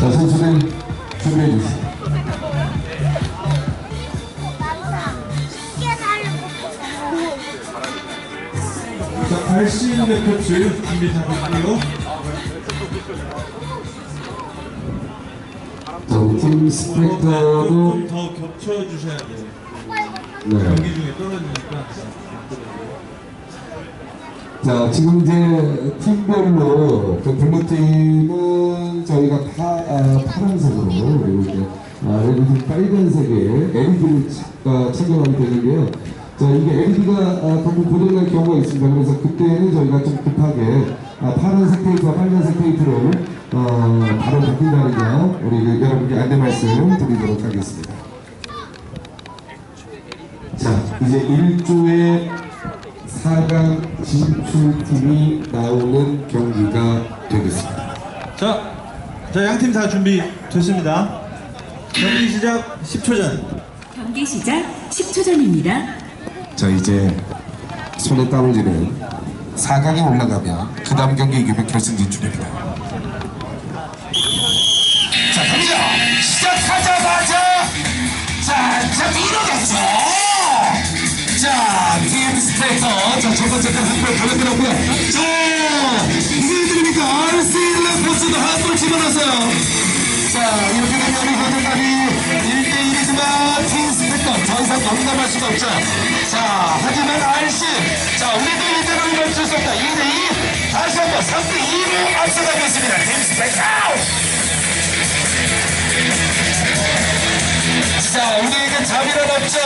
자, 선수들 준비해 주세요. 자, 발신 레코츠 준비 잘해주세요. 자, 우리 팀 스펙터도 조금 더 겹쳐주셔야 돼요. 네. 경기 중에 떨어지니까. 자, 지금 이제 팀별로 그 블루팀은 저희가 파, 아, 파란색으로 그리고 이제 아, 레드팀 빨간색의 LED를 아, 착용하게 되는데요. 자, 이게 LED가 아, 가끔 고장날 경우가 있습니다. 그래서 그때는 저희가 좀 급하게 아, 파란색 테이프와 빨간색 테이프를 어, 바로 바꾼다는 점 우리 그 여러분께 안내 말씀 드리도록 하겠습니다. 자, 이제 1조의 4강 진출팀이 나오는 경기가 되겠습니다. 자, 자, 양팀 다 준비 됐습니다. 경기 시작 10초 전. 경기 시작 10초 전입니다. 자, 이제 손에 땀을 쥐는 4강에 올라가면 그 다음 경기 이기면 결승 진출입니다. 자, 갑니다. 시작하자마자 자, 자 밀어냈죠. 번째 때 한골 보내드렸고요. 자, 이게 드립니까? RC 레포스도 한골 집어넣었어요. 자, 이렇게 되면 호텔까지 1대1이지만 팀 스트레이터 더 이상 용납할 수가 없죠. 자, 하지만 RC. 자, 우리도 1대1을 멈출 수 없다. 2대2. 다시 한번 3대2로 앞서가겠습니다. 팀 스트레이터. 자, 우리에게 자비는 없죠.